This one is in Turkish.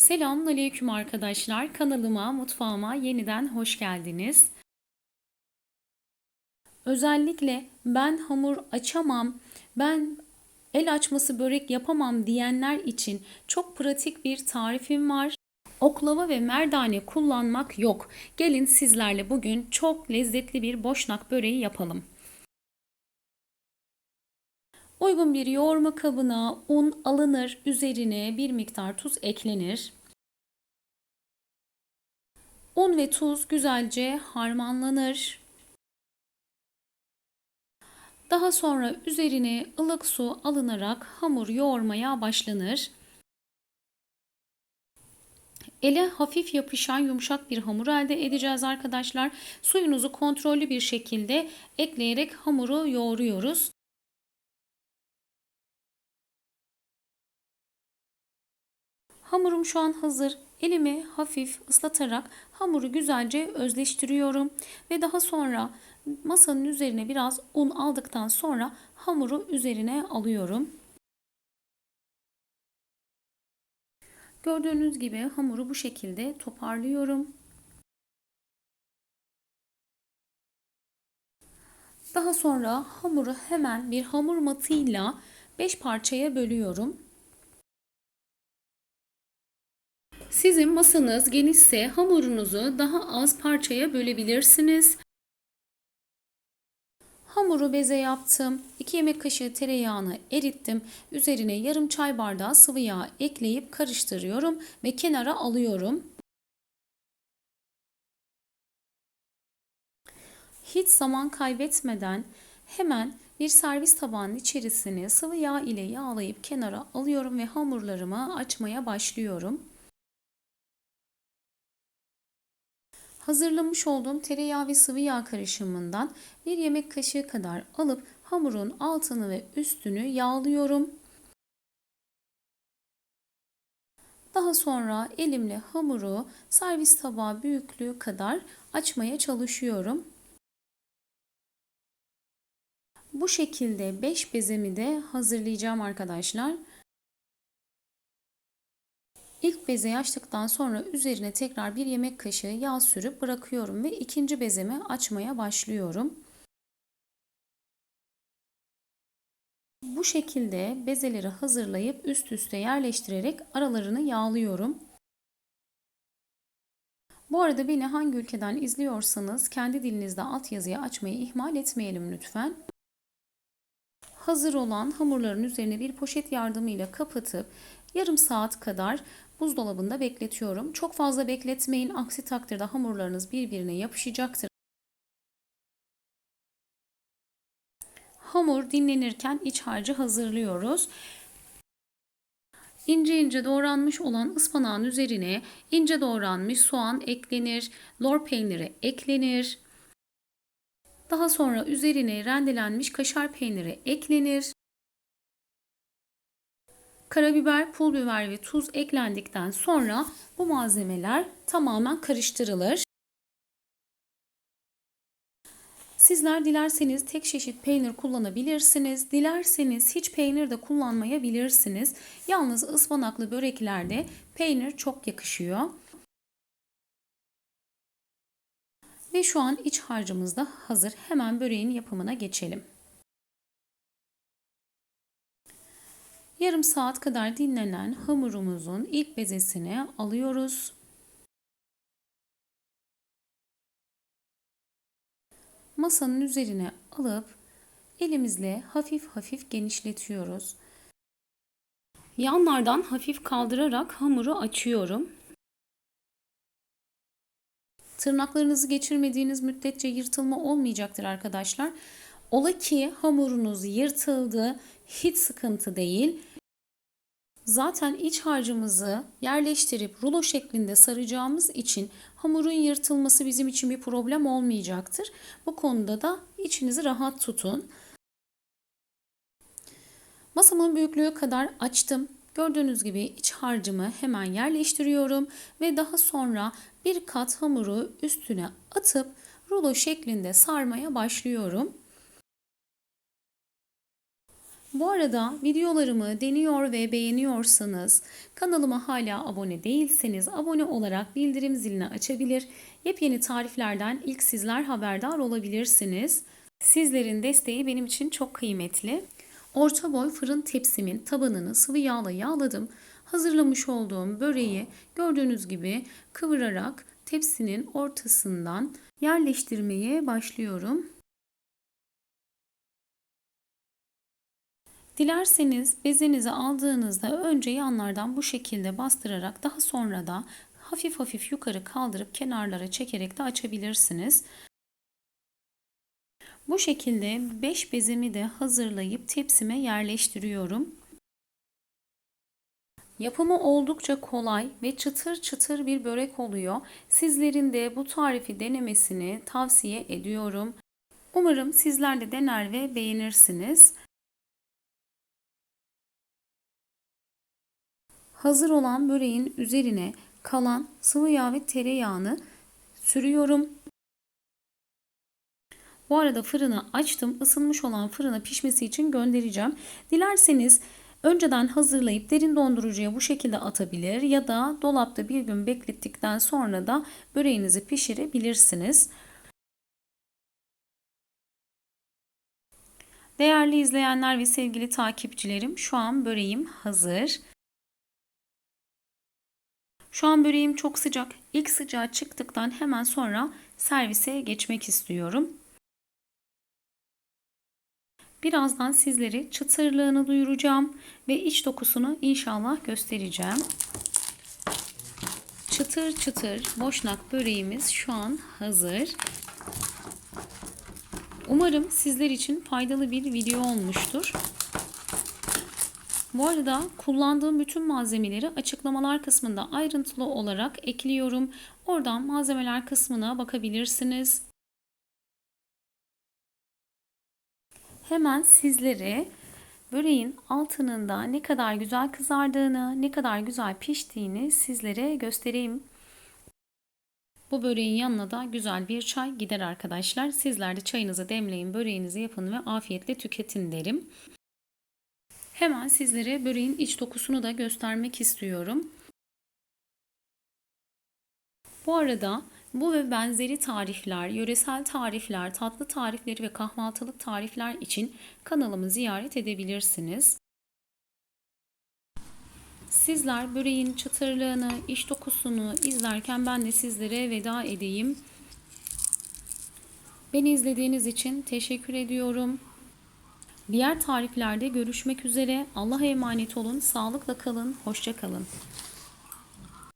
Selamünaleyküm arkadaşlar. Kanalıma, mutfağıma yeniden hoş geldiniz. Özellikle ben hamur açamam, ben el açması börek yapamam diyenler için çok pratik bir tarifim var. Oklava ve merdane kullanmak yok. Gelin sizlerle bugün çok lezzetli bir boşnak böreği yapalım. Uygun bir yoğurma kabına un alınır, üzerine bir miktar tuz eklenir. Un ve tuz güzelce harmanlanır. Daha sonra üzerine ılık su alınarak hamur yoğurmaya başlanır. Ele hafif yapışan yumuşak bir hamur elde edeceğiz arkadaşlar. Suyunuzu kontrollü bir şekilde ekleyerek hamuru yoğuruyoruz. Hamurum şu an hazır. Elimi hafif ıslatarak hamuru güzelce özleştiriyorum ve daha sonra masanın üzerine biraz un aldıktan sonra hamuru üzerine alıyorum. Gördüğünüz gibi hamuru bu şekilde toparlıyorum. Daha sonra hamuru hemen bir hamur matıyla 5 parçaya bölüyorum. Sizin masanız genişse hamurunuzu daha az parçaya bölebilirsiniz. Hamuru beze yaptım. 2 yemek kaşığı tereyağını erittim. Üzerine yarım çay bardağı sıvı yağ ekleyip karıştırıyorum ve kenara alıyorum. Hiç zaman kaybetmeden hemen bir servis tabağının içerisine sıvı yağ ile yağlayıp kenara alıyorum ve hamurlarımı açmaya başlıyorum. Hazırlamış olduğum tereyağı ve sıvı yağ karışımından bir yemek kaşığı kadar alıp hamurun altını ve üstünü yağlıyorum. Daha sonra elimle hamuru servis tabağı büyüklüğü kadar açmaya çalışıyorum. Bu şekilde 5 bezemi de hazırlayacağım arkadaşlar. İlk bezeyi açtıktan sonra üzerine tekrar bir yemek kaşığı yağ sürüp bırakıyorum ve ikinci bezemi açmaya başlıyorum. Bu şekilde bezeleri hazırlayıp üst üste yerleştirerek aralarını yağlıyorum. Bu arada beni hangi ülkeden izliyorsanız kendi dilinizde altyazıyı açmayı ihmal etmeyelim lütfen. Hazır olan hamurların üzerine bir poşet yardımıyla kapatıp yarım saat kadar buzdolabında bekletiyorum. Çok fazla bekletmeyin. Aksi takdirde hamurlarınız birbirine yapışacaktır. Hamur dinlenirken iç harcı hazırlıyoruz. İnce ince doğranmış olan ıspanağın üzerine ince doğranmış soğan eklenir, lor peyniri eklenir. Daha sonra üzerine rendelenmiş kaşar peyniri eklenir. Karabiber, pul biber ve tuz eklendikten sonra bu malzemeler tamamen karıştırılır. Sizler dilerseniz tek çeşit peynir kullanabilirsiniz. Dilerseniz hiç peynir de kullanmayabilirsiniz. Yalnız ıspanaklı böreklerde peynir çok yakışıyor. Ve şu an iç harcımız da hazır. Hemen böreğin yapımına geçelim. Yarım saat kadar dinlenen hamurumuzun ilk bezesini alıyoruz. Masanın üzerine alıp elimizle hafif hafif genişletiyoruz. Yanlardan hafif kaldırarak hamuru açıyorum. Tırnaklarınızı geçirmediğiniz müddetçe yırtılma olmayacaktır arkadaşlar. Ola ki hamurunuz yırtıldı, hiç sıkıntı değil. Zaten iç harcımızı yerleştirip rulo şeklinde saracağımız için hamurun yırtılması bizim için bir problem olmayacaktır. Bu konuda da içinizi rahat tutun. Masamın büyüklüğü kadar açtım. Gördüğünüz gibi iç harcımı hemen yerleştiriyorum ve daha sonra bir kat hamuru üstüne atıp rulo şeklinde sarmaya başlıyorum. Bu arada videolarımı deniyor ve beğeniyorsanız kanalıma hala abone değilseniz abone olarak bildirim zilini açabilir. Yepyeni tariflerden ilk sizler haberdar olabilirsiniz. Sizlerin desteği benim için çok kıymetli. Orta boy fırın tepsimin tabanını sıvı yağla yağladım. Hazırlamış olduğum böreği gördüğünüz gibi kıvırarak tepsinin ortasından yerleştirmeye başlıyorum. Dilerseniz bezenizi aldığınızda önce yanlardan bu şekilde bastırarak daha sonra da hafif hafif yukarı kaldırıp kenarlara çekerek de açabilirsiniz. Bu şekilde 5 bezemi de hazırlayıp tepsime yerleştiriyorum. Yapımı oldukça kolay ve çıtır çıtır bir börek oluyor. Sizlerin de bu tarifi denemesini tavsiye ediyorum. Umarım sizler de dener ve beğenirsiniz. Hazır olan böreğin üzerine kalan sıvı yağ ve tereyağını sürüyorum. Bu arada fırını açtım. Isınmış olan fırına pişmesi için göndereceğim. Dilerseniz önceden hazırlayıp derin dondurucuya bu şekilde atabilir ya da dolapta bir gün beklettikten sonra da böreğinizi pişirebilirsiniz. Değerli izleyenler ve sevgili takipçilerim şu an böreğim hazır. Şu an böreğim çok sıcak. İlk sıcağı çıktıktan hemen sonra servise geçmek istiyorum. Birazdan sizlere çıtırlığını duyuracağım ve iç dokusunu inşallah göstereceğim. Çıtır çıtır boşnak böreğimiz şu an hazır. Umarım sizler için faydalı bir video olmuştur. Bu arada kullandığım bütün malzemeleri açıklamalar kısmında ayrıntılı olarak ekliyorum. Oradan malzemeler kısmına bakabilirsiniz. Hemen sizlere böreğin altının da ne kadar güzel kızardığını, ne kadar güzel piştiğini sizlere göstereyim. Bu böreğin yanına da güzel bir çay gider arkadaşlar. Sizler de çayınızı demleyin, böreğinizi yapın ve afiyetle tüketin derim. Hemen sizlere böreğin iç dokusunu da göstermek istiyorum. Bu arada bu ve benzeri tarifler, yöresel tarifler, tatlı tarifleri ve kahvaltılık tarifler için kanalımı ziyaret edebilirsiniz. Sizler böreğin çıtırlığını, iç dokusunu izlerken ben de sizlere veda edeyim. Beni izlediğiniz için teşekkür ediyorum. Diğer tariflerde görüşmek üzere. Allah'a emanet olun. Sağlıkla kalın. Hoşça kalın.